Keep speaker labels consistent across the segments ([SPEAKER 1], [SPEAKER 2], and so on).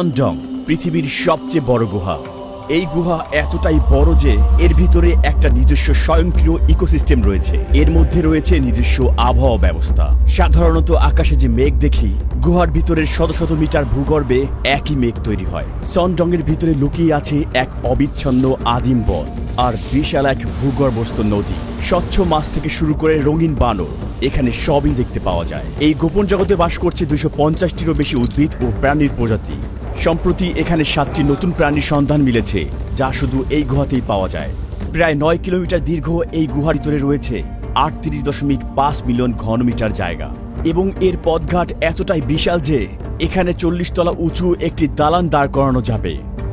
[SPEAKER 1] সনডং পৃথিবীর সবচেয়ে বড় গুহা। এই গুহা এতটাই বড় যে এর ভিতরে একটা নিজস্ব স্বয়ংক্রিয় ইকোসিস্টেম রয়েছে। এর মধ্যে রয়েছে নিজস্ব আবহাওয়া ব্যবস্থা। সাধারণত আকাশে যে মেঘ দেখি, গুহার ভিতরের শত শত মিটার ভূগর্ভে একই মেঘ তৈরি হয়। সনডং এর ভিতরে লুকিয়ে আছে এক অবিচ্ছন্ন আদিম বন আর বিশাল এক ভূগর্ভস্থ নদী। স্বচ্ছ মাছ থেকে শুরু করে রঙিন বানর এখানে সবই দেখতে পাওয়া যায়। এই গোপন জগতে বাস করছে দুশো পঞ্চাশটিরও বেশি উদ্ভিদ ও প্রাণীর প্রজাতি। সম্প্রতি এখানে সাতটি নতুন প্রাণীর সন্ধান মিলেছে, যা শুধু এই গুহাতেই পাওয়া যায়। প্রায় নয় কিলোমিটার দীর্ঘ এই গুহার ভিতরে রয়েছে আটত্রিশ দশমিক পাঁচ মিলিয়ন ঘনমিটার জায়গা। এবং এর পথঘাট এতটাই বিশাল যে, এখানে চল্লিশ তলা উঁচু একটি দালান দাঁড় করানো যাবে।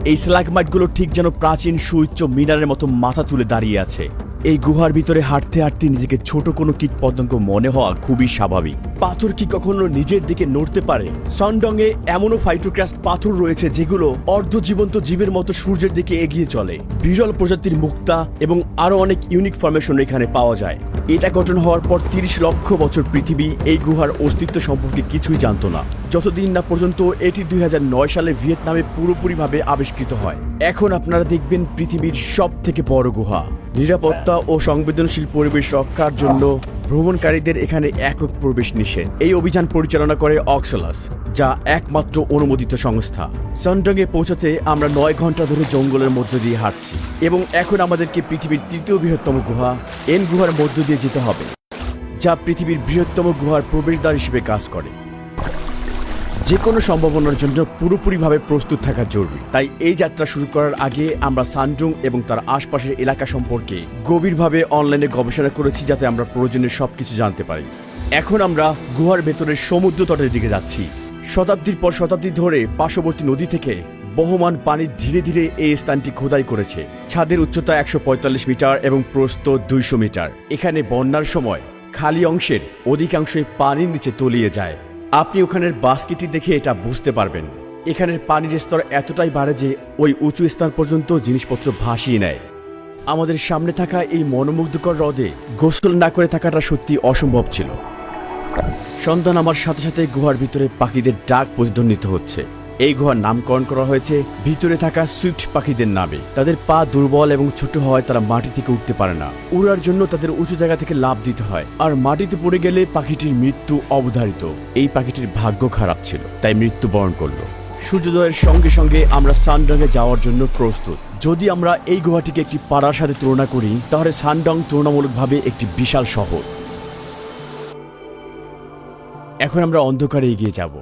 [SPEAKER 1] এই স্ল্যাগমাইটগুলো ঠিক যেন প্রাচীন সুউচ্চ মিনারের মতো মাথা তুলে দাঁড়িয়ে আছে। এই গুহার ভিতরে হাঁটতে হাঁটতে নিজেকে ছোট কোনো কীট পতঙ্গ মনে হওয়া খুবই স্বাভাবিক। পাথর কি কখনো নিজের দিকে নড়তে পারে? সনডংয়ে এমনও ফাইটোক্রাস্ট পাথর রয়েছে যেগুলো অর্ধজীবন্ত জীবের মতো সূর্যের দিকে এগিয়ে চলে। বিরল প্রজাতির মুক্তা এবং আরও অনেক ইউনিক ফরমেশন এখানে পাওয়া যায়। এটা গঠন হওয়ার পর তিরিশ লক্ষ বছর পৃথিবী এই গুহার অস্তিত্ব সম্পর্কে কিছুই জানত না। যতদিন না পর্যন্ত এটি দুই নয় সালে ভিয়েতনামে পুরোপুরিভাবে আবিষ্কৃত হয়। এখন আপনারা দেখবেন পৃথিবীর সব থেকে বড় গুহা। নিরাপত্তা ও সংবেদনশীল পরিবেশ রক্ষার জন্য ভ্রমণকারীদের এখানে একক প্রবেশ নিষেধ। এই অভিযান পরিচালনা করে অক্সলাস, যা একমাত্র অনুমোদিত সংস্থা। সনডংয়ে পৌঁছাতে আমরা নয় ঘণ্টা ধরে জঙ্গলের মধ্য দিয়ে হাঁটছি এবং এখন আমাদেরকে পৃথিবীর তৃতীয় বৃহত্তম গুহা এন গুহার মধ্য দিয়ে যেতে হবে, যা পৃথিবীর বৃহত্তম গুহার প্রবেশদ্বার হিসেবে কাজ করে। যে কোনো সম্ভাবনার জন্য পুরোপুরিভাবে প্রস্তুত থাকা জরুরি। তাই এই যাত্রা শুরু করার আগে আমরা সানডুং এবং তার আশপাশের এলাকা সম্পর্কে গভীরভাবে অনলাইনে গবেষণা করেছি যাতে আমরা প্রয়োজনীয় সবকিছু জানতে পারি। এখন আমরা গুহার ভেতরের সমুদ্র তটের দিকে যাচ্ছি। শতাব্দীর পর শতাব্দী ধরে পার্শ্ববর্তী নদী থেকে বহমান পানি ধীরে ধীরে এই স্থানটি খোদাই করেছে। ছাদের উচ্চতা একশো পঁয়তাল্লিশ মিটার এবং প্রস্থ দুইশো মিটার। এখানে বন্যার সময় খালি অংশের অধিকাংশই পানির নিচে তলিয়ে যায়। আপনি ওখানের বাস্কেটটি দেখে এটা বুঝতে পারবেন। এখানের পানির স্তর এতটাই বাড়ে যে ওই উঁচু স্থান পর্যন্ত জিনিসপত্র ভাসিয়ে নেয়। আমাদের সামনে থাকা এই মনোমুগ্ধকর হ্রদে গোসল না করে থাকাটা সত্যি অসম্ভব ছিল। সন্তান আমার সাথে সাথে গুহার ভিতরে পাখিদের ডাক প্রতিধ্বনিত হচ্ছে। এই গুহার নামকরণ করা হয়েছে। ভিতরে থাকা সুইফট পাখিদের নামে। তাদের পা দুর্বল এবং ছোট হওয়ায় তারা মাটি থেকে উঠতে পারে না। উড়ার জন্য তাদের উঁচু জায়গা থেকে লাভ দিতে হয়। আর মাটিতে পড়ে গেলে পাখিটির মৃত্যু অবধারিত। এই পাখিটির ভাগ্য খারাপ ছিল, তাই মৃত্যুবরণ করল। সূর্যোদয়ের সঙ্গে সঙ্গে আমরা সানডংয়ে যাওয়ার জন্য প্রস্তুত। যদি আমরা এই গুহাটিকে একটি পাড়ার সাথে তুলনা করি, তাহলে সানডং তুলনামূলকভাবে একটি বিশাল শহর। এখন আমরা অন্ধকারে এগিয়ে যাব।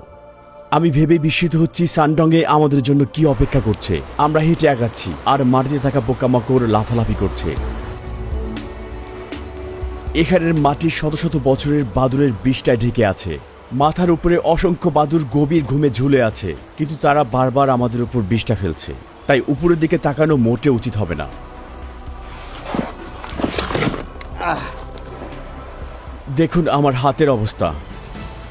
[SPEAKER 1] আমি ভেবে বিস্মিত হচ্ছি সানডংয়ে আমাদের জন্য কি অপেক্ষা করছে। আমরা হেঁটে আগাচ্ছি, আর মাটিতে থাকা পোকামাকড় লাফালাফি করছে। এখানের মাটি শত শত বছরের বাদুরের বিষটায় ঢেকে আছে। মাথার উপরে অসংখ্য বাদুর গভীর ঘুমে ঝুলে আছে, কিন্তু তারা বারবার আমাদের উপর বিষটা ফেলছে। তাই উপরের দিকে তাকানো মোটে উচিত হবে না। দেখুন আমার হাতের অবস্থা।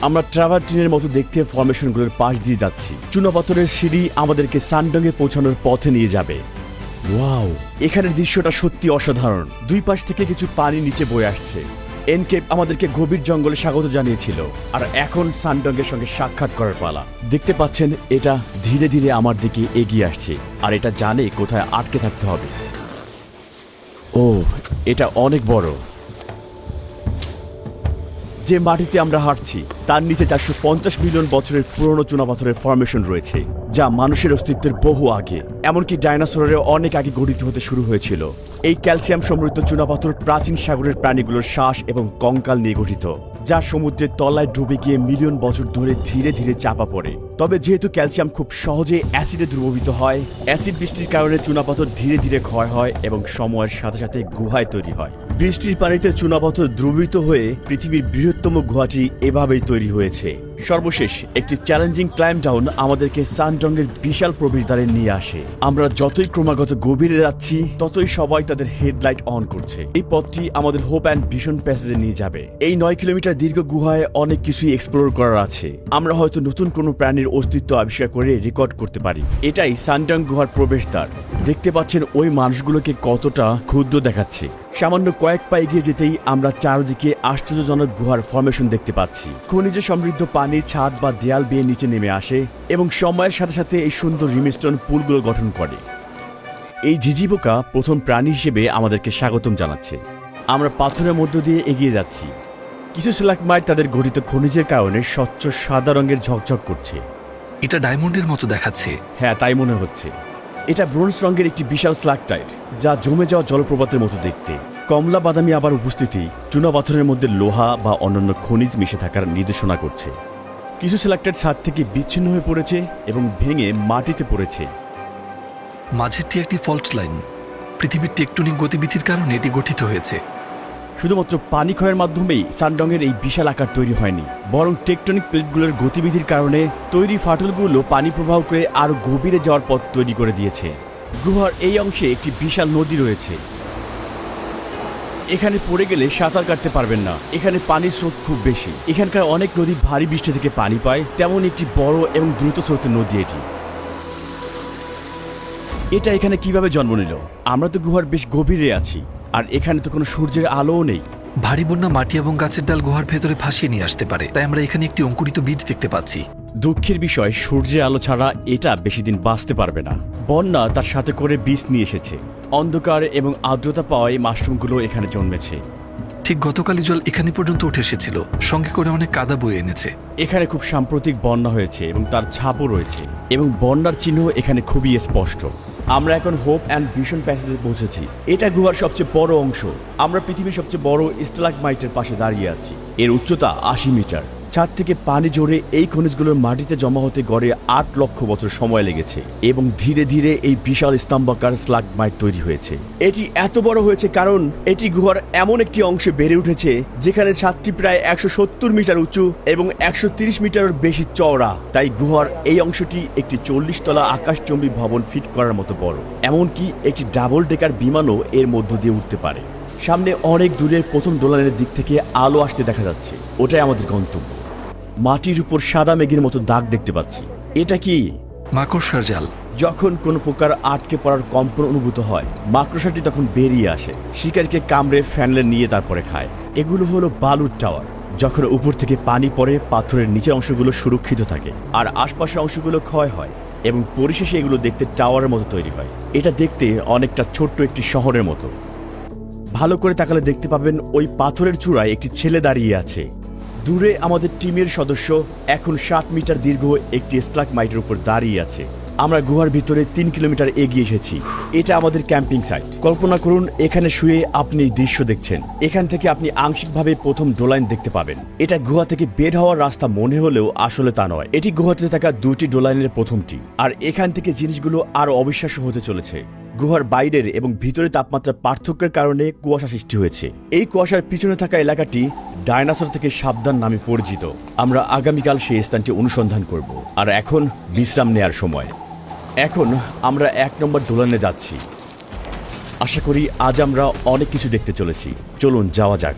[SPEAKER 1] আমরা ট্রাভার্টিনের মতো দেখতে ফরমেশনগুলোর পাশ দিয়ে যাচ্ছি। চুনাপাথরের সিঁড়ি আমাদেরকে সানডংয়ে পৌঁছানোর পথে নিয়ে যাবে। ওয়াও এখানের দৃশ্যটা সত্যি অসাধারণ। দুই পাশ থেকে কিছু পানি নিচে বয়ে আসছে। এনকেপ আমাদেরকে গভীর জঙ্গলে স্বাগত জানিয়েছিল। আর এখন সানডংয়ের সঙ্গে সাক্ষাৎ করার পালা। দেখতে পাচ্ছেন, এটা ধীরে ধীরে আমার দিকে এগিয়ে আসছে। আর এটা জানে কোথায় আটকে থাকতে হবে। ও, এটা অনেক বড়। যে মাটিতে আমরা হাঁটছি, তার নিচে চারশো পঞ্চাশ মিলিয়ন বছরের পুরনো চুনাপাথরের ফরমেশন রয়েছে, যা মানুষের অস্তিত্বের বহু আগে। এমনকি ডাইনোসরের অনেক আগে গঠিত হতে শুরু হয়েছিল। এই ক্যালসিয়াম সমৃদ্ধ চুনাপাথর প্রাচীন সাগরের প্রাণীগুলোর শ্বাস এবং কঙ্কাল নিয়ে গঠিত, যা সমুদ্রের তলায় ডুবে গিয়ে মিলিয়ন বছর ধরে ধীরে ধীরে চাপা পড়ে। তবে যেহেতু ক্যালসিয়াম খুব সহজে অ্যাসিডে দ্রবীভূত হয়, অ্যাসিড বৃষ্টির কারণে চুনাপাথর ধীরে ধীরে ক্ষয় হয় এবং সময়ের সাথে সাথে গুহায় তৈরি হয়। বৃষ্টির পানিতে চুনাপথর দ্রুবিত হয়ে পৃথিবীর বৃহত্তম গুহাটি এভাবেই তৈরি হয়েছে। সর্বশেষ একটি চ্যালেঞ্জিং ক্লাইম ডাউন আমাদেরকে সানডংয়ের বিশাল প্রবেশদ্বারে নিয়ে আসে। আমরা যতই ক্রমাগত গভীরে যাচ্ছি, ততই সবাই তাদের হেডলাইট অন করছে। এই পথটি আমাদের হোপ অ্যান্ড ভীষণ প্যাসেজে নিয়ে যাবে। এই নয় কিলোমিটার দীর্ঘ গুহায় অনেক কিছুই এক্সপ্লোর করার আছে। আমরা হয়তো নতুন কোনো প্রাণীর অস্তিত্ব আবিষ্কার করে রেকর্ড করতে পারি। এটাই সানডং গুহার প্রবেশদ্বার। দেখতে পাচ্ছেন ওই মানুষগুলোকে কতটা ক্ষুদ্র দেখাচ্ছে। সামান্য কয়েক পা এগিয়ে যেতেই আমরা চারদিকে আশ্চর্যজনক গুহার ফরমেশন দেখতে পাচ্ছি। খনিজ সমৃদ্ধ পানি পানি ছাদ বা দেয়াল বেয়ে নিচে নেমে আসে এবং সময়ের সাথে সাথে এই সুন্দর রিমিস্টন পুলগুলো গঠন করে। এই ঝিঝি পোকা প্রথম প্রাণী হিসেবে আমাদেরকে স্বাগতম জানাচ্ছে। আমরা পাথরের মধ্য দিয়ে এগিয়ে যাচ্ছি। কিছু স্লাকমাইট তাদের গঠিত খনিজের কারণে স্বচ্ছ সাদা রঙের ঝকঝক করছে।
[SPEAKER 2] এটা ডায়মন্ডের মতো দেখাচ্ছে।
[SPEAKER 1] হ্যাঁ তাই মনে হচ্ছে। এটা ব্রোঞ্জ রঙের একটি বিশাল স্লাকটাইট যা জমে যাওয়া জলপ্রপাতের মতো দেখতে। কমলা বাদামি আবার উপস্থিতি চুনা পাথরের মধ্যে লোহা বা অন্যান্য খনিজ মিশে থাকার নির্দেশনা করছে। কিছু স্লাকটাইট ছাদ থেকে বিচ্ছিন্ন হয়ে পড়েছে এবং ভেঙে মাটিতে পড়েছে।
[SPEAKER 2] মাঝেরটি একটি ফল্ট লাইন পৃথিবীর টেকটনিক গতিবিধির কারণে এটি গঠিত হয়েছে।
[SPEAKER 1] শুধুমাত্র পানি ক্ষয়ের মাধ্যমেই সানডংয়ের এই বিশাল আকার তৈরি হয়নি বরং টেকটনিক প্লেটগুলোর গতিবিধির কারণে তৈরি ফাটলগুলো পানি প্রবাহ করে আরও গভীরে যাওয়ার পথ তৈরি করে দিয়েছে। গুহার এই অংশে একটি বিশাল নদী রয়েছে। এখানে পড়ে গেলে সাঁতার কাটতে পারবেন না। এখানে পানির স্রোত খুব বেশি। এখানকার অনেক নদী ভারী বৃষ্টি থেকে পানি পায়। তেমন একটি বড় এবং দ্রুত স্রোতের নদী এটি। এটা এখানে কীভাবে জন্ম নিল? আমরা তো গুহার বেশ গভীরে আছি। আর এখানে তো কোনো সূর্যের আলোও নেই।
[SPEAKER 2] ভারী বন্যা মাটি এবং গাছের ডাল গুহার ভেতরে ভাসিয়ে নিয়ে আসতে পারে। তাই আমরা এখানে একটি অঙ্কুরিত বীজ দেখতে পাচ্ছি।
[SPEAKER 1] দুঃখের বিষয় সূর্যের আলো ছাড়া এটা বেশি দিন বাঁচতে পারবে না। বন্যা তার সাথে করে বীজ নিয়ে এসেছে। অন্ধকার এবং আর্দ্রতা পাওয়ায় মাশরুমগুলো এখানে জন্মেছে।
[SPEAKER 2] ঠিক গতকালই জল এখানে পর্যন্ত উঠে এসেছিল সঙ্গে করে অনেক কাদা বয়ে এনেছে।
[SPEAKER 1] এখানে খুব সাম্প্রতিক বন্যা হয়েছে এবং তার ছাপও রয়েছে। এবং বন্যার চিহ্ন এখানে খুবই স্পষ্ট। আমরা এখন হোপ অ্যান্ড ভিশন প্যাসেজে পৌঁছেছি। এটা গুহার সবচেয়ে বড় অংশ। আমরা পৃথিবীর সবচেয়ে বড় স্টালাগমাইটের পাশে দাঁড়িয়ে আছি। এর উচ্চতা আশি মিটার। ছাদ থেকে পানি জোরে এই খনিজগুলোর মাটিতে জমা হতে গড়ে আট লক্ষ বছর সময় লেগেছে এবং ধীরে ধীরে এই বিশাল স্তম্ভাকার স্লাগমাইট তৈরি হয়েছে। এটি এত বড় হয়েছে কারণ এটি গুহার এমন একটি অংশে বেড়ে উঠেছে যেখানে ছাদটি প্রায় একশো সত্তর মিটার উঁচু এবং একশো তিরিশ মিটারের বেশি চওড়া। তাই গুহার এই অংশটি একটি চল্লিশ তলা আকাশচম্বী ভবন ফিট করার মতো বড়। এমনকি একটি ডাবল ডেকার বিমানও এর মধ্য দিয়ে উঠতে পারে। সামনে অনেক দূরের প্রথম দোলানের দিক থেকে আলো আসতে দেখা যাচ্ছে। ওটাই আমাদের গন্তব্য। মাটির উপর সাদা মেঘের মতো দাগ দেখতে পাচ্ছি। এটা কি?
[SPEAKER 2] মাকড়সার জাল।
[SPEAKER 1] যখন কোনো প্রকার আটকে পড়ার কম্পন অনুভূত হয় মাকড়সাটি তখন বেরিয়ে আসে। শিকারকে কামড়ে ফ্যানলে নিয়ে তারপরে খায়। এগুলো হলো বালুর টাওয়ার যখন উপর থেকে পানি পড়ে পাথরের নিচের অংশগুলো সুরক্ষিত থাকে আর আশপাশের অংশগুলো ক্ষয় হয় এবং পরিশেষে এগুলো দেখতে টাওয়ারের মতো তৈরি হয়। এটা দেখতে অনেকটা ছোট্ট একটি শহরের মতো। ভালো করে তাকালে দেখতে পাবেন ওই পাথরের চূড়ায় একটি ছেলে দাঁড়িয়ে আছে। দূরে আমাদের টিমের সদস্য এখন ষাট মিটার দীর্ঘ একটি স্ট্রাক মাইটের উপর দাঁড়িয়ে আছে। আমরা গুহার ভিতরে তিন কিলোমিটার এগিয়ে এসেছি। এটা আমাদের ক্যাম্পিং সাইট। কল্পনা করুন, এখানে শুয়ে আপনি দৃশ্য দেখছেন। এখান থেকে আপনি আংশিকভাবে প্রথম ডোলাইন দেখতে পাবেন। এটা গুহা থেকে বের হওয়ার রাস্তা মনে হলেও আসলে তা নয়। এটি গুহাতে থাকা দুটি ডোলাইনের প্রথমটি আর এখান থেকে জিনিসগুলো আরও অবিশ্বাস্য হতে চলেছে। গুহার বাইরের এবং ভিতরে তাপমাত্রার পার্থক্যের কারণে কুয়াশা সৃষ্টি হয়েছে। এই কুয়াশার পিছনে থাকা এলাকাটি ডায়নাসর থেকে সাবধান নামে পরিচিত। আমরা আগামীকাল সেই স্থানটি অনুসন্ধান করব। আর এখন বিশ্রাম নেয়ার সময়। এখন আমরা এক নম্বর দোলনে যাচ্ছি। আশা করি আজ আমরা অনেক কিছু দেখতে চলেছি। চলুন যাওয়া যাক।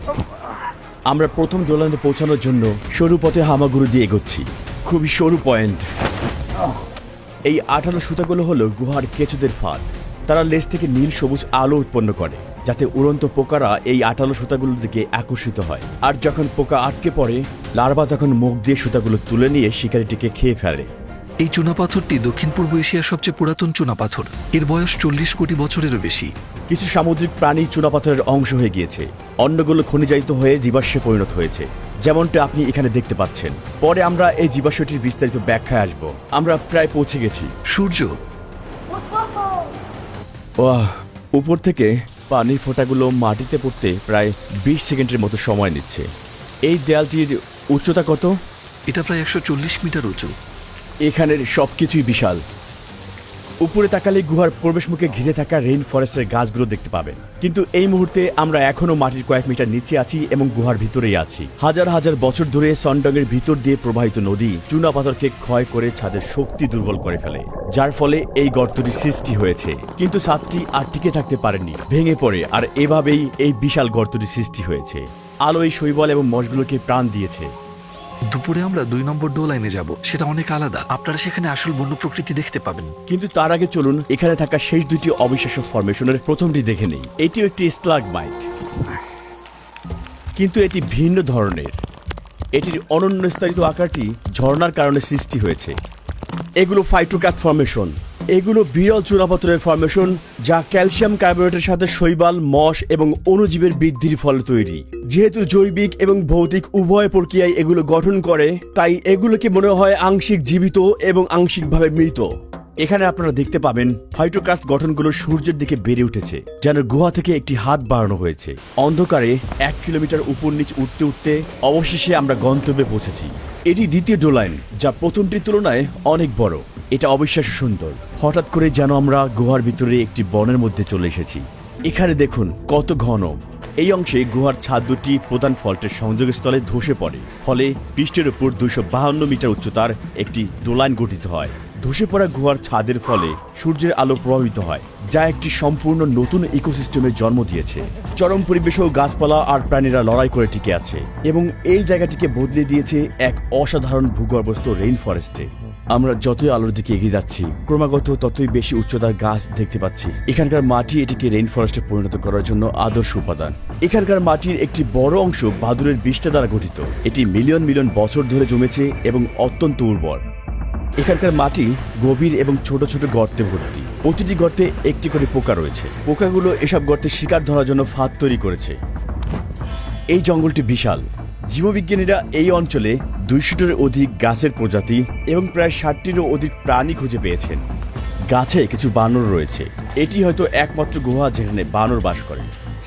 [SPEAKER 1] আমরা প্রথম দোলনে পৌঁছানোর জন্য সরু পথে হামাগুড়ি দিয়ে এগোচ্ছি। খুবই সরু পয়েন্ট। এই আঠালো সুতাগুলো হলো গুহার কেঁচুদের ফাঁদ। তারা লেজ থেকে নীল সবুজ আলো উৎপন্ন করে যাতে উড়ন্ত পোকারা এই আটালো সুতাগুলোর দিকে আকর্ষিত হয়। আর যখন পোকা আটকে পড়ে লার্ভা তখন মুখ দিয়ে সুতাগুলো তুলে নিয়ে শিকারিটিকে খেয়ে ফেলে।
[SPEAKER 2] এই চুনাপাথরটি দক্ষিণ পূর্ব এশিয়ার সবচেয়ে পুরাতন চুনাপাথর এর বয়স চল্লিশ কোটি বছরেরও বেশি।
[SPEAKER 1] কিছু সামুদ্রিক প্রাণী চুনাপাথরের অংশ হয়ে গিয়েছে। অন্যগুলো খনিজায়িত হয়ে জীবাশ্মে পরিণত হয়েছে। যেমনটা আপনি এখানে দেখতে পাচ্ছেন। পরে আমরা এই জীবাশ্মটির বিস্তারিত ব্যাখ্যায় আসব। আমরা প্রায় পৌঁছে গেছি।
[SPEAKER 2] সূর্য
[SPEAKER 1] ওয়াহ উপর থেকে পানির ফোঁটাগুলো মাটিতে পড়তে প্রায় বিশ সেকেন্ডের মতো সময় নিচ্ছে। এই দেয়ালটির উচ্চতা কত?
[SPEAKER 2] এটা প্রায় একশো চল্লিশ মিটার উঁচু।
[SPEAKER 1] এখানের সব কিছুই বিশাল। উপরে তাকালে গুহার প্রবেশমুখে ঘিরে থাকা রেইন ফরেস্টের গাছগুলো দেখতে পাবেন। কিন্তু এই মুহূর্তে আমরা এখনও মাটির কয়েক মিটার নিচে আছি এবং গুহার ভিতরেই আছি। হাজার হাজার বছর ধরে সন্ডংয়ের ভিতর দিয়ে প্রবাহিত নদী চুনা পাথরকে ক্ষয় করে ছাদের শক্তি দুর্বল করে ফেলে, যার ফলে এই গর্তটি সৃষ্টি হয়েছে। কিন্তু ছাদটি আর টিকে থাকতে পারেনি, ভেঙে পড়ে, আর এভাবেই এই বিশাল গর্তটি সৃষ্টি হয়েছে। আলো এই শৈবাল এবং মশগুলোকে প্রাণ দিয়েছে।
[SPEAKER 2] দুপুরে আমরা দুই নম্বর ডো লাইনে যাব, সেটা অনেক আলাদা। আপনারা সেখানে আসল বন্য প্রকৃতি দেখতে পাবেন।
[SPEAKER 1] কিন্তু তার আগে চলুন, এখানে থাকা শেষ দুইটি অবিশ্বাস্য ফরমেশনের প্রথমটি দেখে নেই। এটিও একটি স্লাগ মাইট কিন্তু এটি ভিন্ন ধরনের। এটির অনন্য স্থায়িত আকারটি ঝর্ণার কারণে সৃষ্টি হয়েছে। এগুলো ফাইটোক্যাস্ট ফর্মেশন এগুলো বিরল চুনাপথরের ফর্মেশন যা ক্যালসিয়াম কার্বোনেটের সাথে শৈবাল, মশ এবং অণুজীবের বৃদ্ধির ফলে তৈরি। যেহেতু জৈবিক এবং ভৌতিক উভয় প্রক্রিয়ায় এগুলো গঠন করে, তাই এগুলোকে মনে হয় আংশিক জীবিত এবং আংশিকভাবে মৃত। এখানে আপনারা দেখতে পাবেন ফাইটোকাস্ট গঠনগুলো সূর্যের দিকে বেড়ে উঠেছে, যেন গুহা থেকে একটি হাত বাড়ানো হয়েছে। অন্ধকারে এক কিলোমিটার উপর নিচ উঠতে উঠতে অবশেষে আমরা গন্তব্যে পৌঁছেছি। এটি দ্বিতীয় ডোলাইন, যা প্রথমটির তুলনায় অনেক বড়। এটা অবিশ্বাস্য সুন্দর। হঠাৎ করে যেন আমরা গুহার ভিতরে একটি বনের মধ্যে চলে এসেছি। এখানে দেখুন কত ঘন। এই অংশে গুহার ছাদ দুটি প্রধান ফল্টের সংযোগস্থলে ধসে পড়ে। ফলে পৃষ্ঠের উপর দুশো মিটার উচ্চতার একটি ডোলাইন গঠিত হয়। ধসে পড়া গুহার ছাদের ফলে সূর্যের আলো প্রভাবিত হয়, যা একটি সম্পূর্ণ নতুন ইকোসিস্টেমের জন্ম দিয়েছে। চরম পরিবেশেও গাছপালা আর প্রাণীরা লড়াই করে টিকে আছে এবং এই জায়গাটিকে বদলে দিয়েছে এক অসাধারণ ভূগর্ভস্থ রেইন ফরেস্টে আমরা যতই আলোর দিকে এগিয়ে যাচ্ছি, ক্রমাগত ততই বেশি উচ্চতার গাছ দেখতে পাচ্ছি। এখানকার মাটি এটিকে রেইন ফরেস্টে পরিণত করার জন্য আদর্শ উপাদান। এখানকার মাটির একটি বড় অংশ বাদুরের বিষ্ঠা দ্বারা গঠিত। এটি মিলিয়ন মিলিয়ন বছর ধরে জমেছে এবং অত্যন্ত উর্বর। এখানকার মাটি গভীর এবং ছোট ছোট গর্তে ভর্তি। প্রতিটি গর্তে একটি করে পোকা রয়েছে। পোকাগুলো এসব গর্তে শিকার ধরার জন্য ফাঁদ তৈরি করেছে। এই জঙ্গলটি বিশাল। জীববিজ্ঞানীরা এই অঞ্চলে দুইশোটির অধিক গাছের প্রজাতি এবং প্রায় ষাটটিরও অধিক প্রাণী খুঁজে পেয়েছেন। গাছে কিছু বানর রয়েছে। এটি হয়তো একমাত্র গুহা যেখানে বানর বাস করে।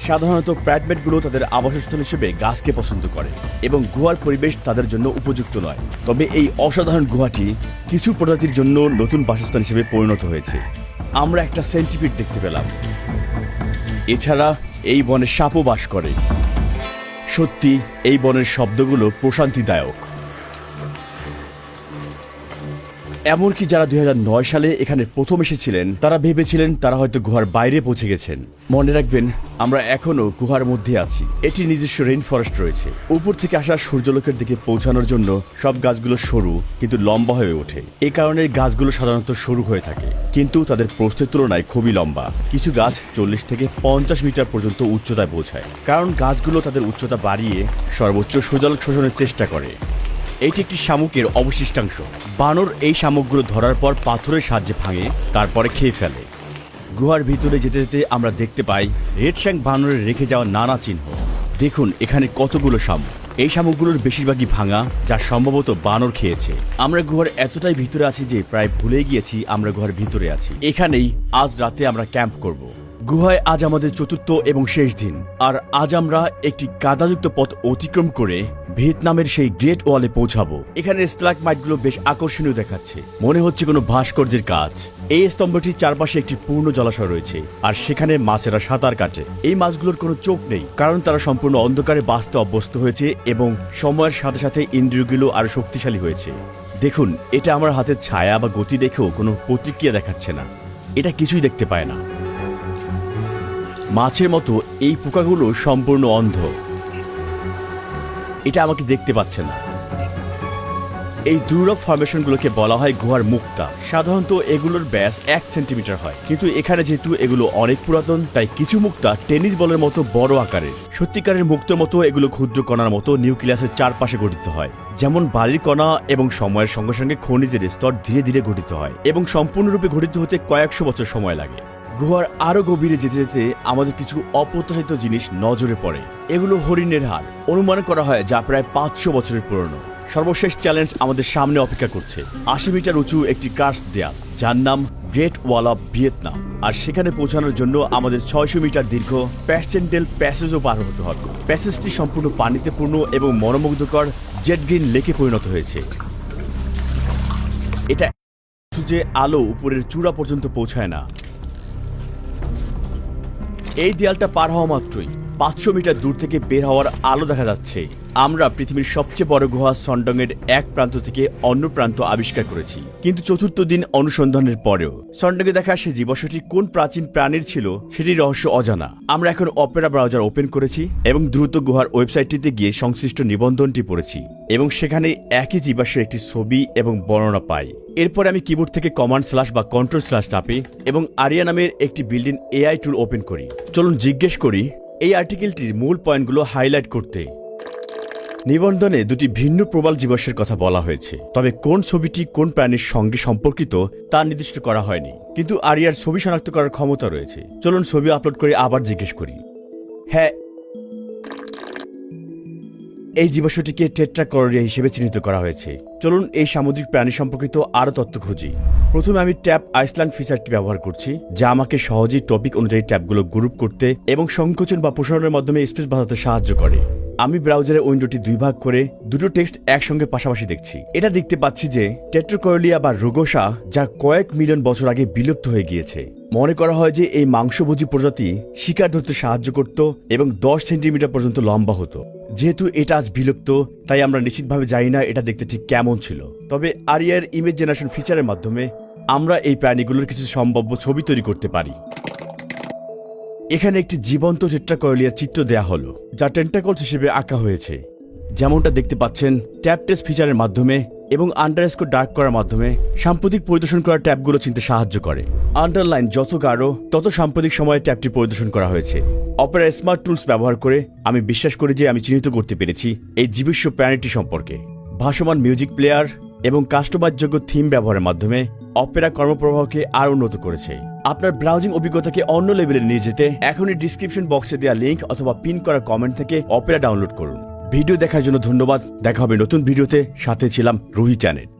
[SPEAKER 1] সাধারণত প্যাটমেটগুলো তাদের আবাসস্থল হিসেবে গাছকে পছন্দ করে এবং গুহার পরিবেশ তাদের জন্য উপযুক্ত নয়। তবে এই অসাধারণ গুহাটি কিছু প্রজাতির জন্য নতুন বাসস্থান হিসেবে পরিণত হয়েছে। আমরা একটা সেন্টিপিড দেখতে পেলাম। এছাড়া এই বনে সাপও বাস করে। সত্যি, এই বনের শব্দগুলো প্রশান্তিদায়ক। এমনকি যারা দুই হাজার নয় সালে এখানে প্রথম এসেছিলেন, তারা ভেবেছিলেন তারা হয়তো গুহার বাইরে পৌঁছে গেছেন। মনে রাখবেন, আমরা এখনও গুহার মধ্যে আছি। এটি নিজস্ব রেইন ফরেস্ট রয়েছে। উপর থেকে আসা সূর্যলোকের দিকে পৌঁছানোর জন্য সব গাছগুলো সরু, কিন্তু লম্বা হয়ে ওঠে। এই কারণে গাছগুলো সাধারণত সরু হয়ে থাকে, কিন্তু তাদের প্রস্থের তুলনায় খুবই লম্বা। কিছু গাছ চল্লিশ থেকে পঞ্চাশ মিটার পর্যন্ত উচ্চতায় পৌঁছায়। কারণ গাছগুলো তাদের উচ্চতা বাড়িয়ে সর্বোচ্চ সূর্যালোক শোষণের চেষ্টা করে। এটি একটি শামুকের অবশিষ্টাংশ। বানর এই শামুকগুলো ধরার পর পাথরের সাহায্যে ভাঙে, তারপরে খেয়ে ফেলে। গুহার ভিতরে যেতে যেতে আমরা দেখতে পাই রেড শ্যাং বানরের রেখে যাওয়া নানা চিহ্ন। দেখুন এখানে কতগুলো শামুক। এই শামুকগুলোর বেশিরভাগই ভাঙা, যা সম্ভবত বানর খেয়েছে। আমরা গুহার এতটাই ভিতরে আছি যে প্রায় ভুলে গিয়েছি আমরা গুহার ভিতরে আছি। এখানেই আজ রাতে আমরা ক্যাম্প করব। গুহায় আজ আমাদের চতুর্থ এবং শেষ দিন। আর আজ আমরা একটি কাদাযুক্ত পথ অতিক্রম করে ভিয়েতনামের সেই গ্রেট ওয়ালে পৌঁছাবো। এখানে স্ট্লাকমাইটগুলো বেশ আকর্ষণীয় দেখাচ্ছে। মনে হচ্ছে কোনো ভাস্কর্যের কাজ। এই স্তম্ভটির চারপাশে একটি পূর্ণ জলাশয় রয়েছে, আর সেখানে মাছেরা সাঁতার কাটে। এই মাছগুলোর কোনো চোখ নেই, কারণ তারা সম্পূর্ণ অন্ধকারে বাঁচতে অভ্যস্ত হয়েছে এবং সময়ের সাথে সাথে ইন্দ্রিয়গুলো আরও শক্তিশালী হয়েছে। দেখুন, এটা আমার হাতের ছায়া বা গতি দেখেও কোনো প্রতিক্রিয়া দেখাচ্ছে না। এটা কিছুই দেখতে পায় না। মাছের মতো এই পোকাগুলো সম্পূর্ণ অন্ধ। এটা আমাকে দেখতে পাচ্ছে না। এই দুর্লভ ফরমেশনগুলোকে বলা হয় গুহার মুক্তা। সাধারণত এগুলোর ব্যাস এক সেন্টিমিটার হয়। কিন্তু এখানে যেহেতু এগুলো অনেক পুরাতন, তাই কিছু মুক্তা টেনিস বলের মতো বড় আকারের। সত্যিকারের মুক্তর মতো এগুলো ক্ষুদ্র কণার মতো নিউক্লিয়াসের চারপাশে গঠিত হয়। যেমন বালির কণা এবং সময়ের সঙ্গে সঙ্গে খনিজের স্তর ধীরে ধীরে গঠিত হয় এবং সম্পূর্ণরূপে গঠিত হতে কয়েকশো বছর সময় লাগে। গুহার আরও গভীরে যেতে যেতে আমাদের কিছু অপ্রত্যাশিত জিনিস নজরে পড়ে। এগুলো হরিণের হার অনুমান করা হয় যা প্রায় পাঁচশো বছরের পুরনো। সর্বশেষ চ্যালেঞ্জ আমাদের সামনে অপেক্ষা করছে। আশি মিটার উঁচু একটি কাস্ট দেয়াল, যার নাম গ্রেট ওয়াল অফ ভিয়েতনাম। আর সেখানে পৌঁছানোর জন্য আমাদের ছয়শো মিটার দীর্ঘ প্যাসেন্ডেল প্যাসেজও পার হতে হবে। প্যাসেজটি সম্পূর্ণ পানিতে পূর্ণ এবং মনোমুগ্ধকর জেট গ্রিন লেকে পরিণত হয়েছে। এটা যে আলো উপরের চূড়া পর্যন্ত পৌঁছায় না। এই দেয়ালটা পার হওয়া মাত্রই। পাঁচশো মিটার দূর থেকে বের হওয়ার আলো দেখা যাচ্ছে। আমরা পৃথিবীর সবচেয়ে বড় গুহা সন্ডংয়ের এক প্রান্ত থেকে অন্য প্রান্ত আবিষ্কার করেছি। কিন্তু চতুর্থ দিন অনুসন্ধানের পরেও সন্ডংয়ে দেখা সে জীবাশ্মটি কোন প্রাচীন প্রাণীর ছিল সেটি রহস্য অজানা। আমরা এখন অপেরা ব্রাউজার ওপেন করেছি এবং দ্রুত গুহার ওয়েবসাইটটিতে গিয়ে সংশ্লিষ্ট নিবন্ধনটি পড়েছি এবং সেখানে একই জীবাশ্মের একটি ছবি এবং বর্ণনা পাই। এরপর আমি কিবোর্ড থেকে কমান্ড স্ল্যাশ বা কন্ট্রোল স্ল্যাশ চাপি এবং আরিয়া নামের একটি বিল্ডিং এআই টুল ওপেন করি। চলুন জিজ্ঞেস করি এই আর্টিকেলটির মূল পয়েন্টগুলো হাইলাইট করতে নিবন্ধনে দুটি ভিন্ন প্রবাল জীবাশ্মের কথা বলা হয়েছে। তবে কোন ছবিটি কোন প্রাণীর সঙ্গে সম্পর্কিত তা নির্দিষ্ট করা হয়নি। কিন্তু আরিয়ার ছবি শনাক্ত করার ক্ষমতা রয়েছে। চলুন ছবি আপলোড করে আবার জিজ্ঞেস করি। হ্যাঁ এই জীবাশ্মটিকে টেট্রাকলোরিয়া হিসেবে চিহ্নিত করা হয়েছে। চলুন এই সামুদ্রিক প্রাণী সম্পর্কিত আরও তথ্য খুঁজি। প্রথমে আমি ট্যাপ আইসল্যান্ড ফিচারটি ব্যবহার করছি, যা আমাকে সহজেই টপিক অনুযায়ী ট্যাপগুলো গ্রুপ করতে এবং সংকোচন বা প্রসারণের মাধ্যমে স্পেস বাঁধাতে সাহায্য করে। আমি ব্রাউজারে উইন্ডোটি দুই ভাগ করে দুটো টেক্সট একসঙ্গে পাশাপাশি দেখছি। এটা দেখতে পাচ্ছি যে টেট্রোকরলিয়া বা রোগোসা যা কয়েক মিলিয়ন বছর আগে বিলুপ্ত হয়ে গিয়েছে। মনে করা হয় যে এই মাংসভোজী প্রজাতি শিকার ধরতে সাহায্য করত এবং দশ সেন্টিমিটার পর্যন্ত লম্বা হতো। যেহেতু এটা আজ বিলুপ্ত, তাই আমরা নিশ্চিতভাবে জানি না এটা দেখতে ঠিক কেমন ছিল। তবে আরিয়ার ইমেজ জেনারেশন ফিচারের মাধ্যমে আমরা এই প্রাণীগুলোর কিছু সম্ভাব্য ছবি তৈরি করতে পারি। এখানে একটি জীবন্ত টেট্রাকয়েলিয়ার চিত্র দেয়া হলো, যা টেন্টাকলস হিসেবে আঁকা হয়েছে। যেমনটা দেখতে পাচ্ছেন ট্যাব টেস্ট ফিচারের মাধ্যমে এবং আন্ডারস্কোর ডার্ক করার মাধ্যমে সাম্প্রতিক পরিদর্শন করা ট্যাবগুলো চিনতে সাহায্য করে। আন্ডারলাইন যত গাঢ়, তত সাম্প্রতিক সময়ে ট্যাবটি পরিদর্শন করা হয়েছে। অপেরা স্মার্ট টুলস ব্যবহার করে আমি বিশ্বাস করি যে আমি চিহ্নিত করতে পেরেছি এই জীবিষ্য প্রাণীটি সম্পর্কে। ভাসমান মিউজিক প্লেয়ার এবং কাস্টমাইজযোগ্য থিম ব্যবহারের মাধ্যমে অপেরা কর্মপ্রবাহকে আরও উন্নত করেছে। আপনার ব্রাউজিং অভিজ্ঞতাকে অন্য লেভেলে নিয়ে যেতে এখনই ডিসক্রিপশন বক্সে দেওয়া লিঙ্ক অথবা পিন করা কমেন্ট থেকে অপেরা ডাউনলোড করুন। ভিডিও দেখার জন্য ধন্যবাদ। দেখা হবে নতুন ভিডিওতে সাথে ছিলাম রুহি চ্যানেল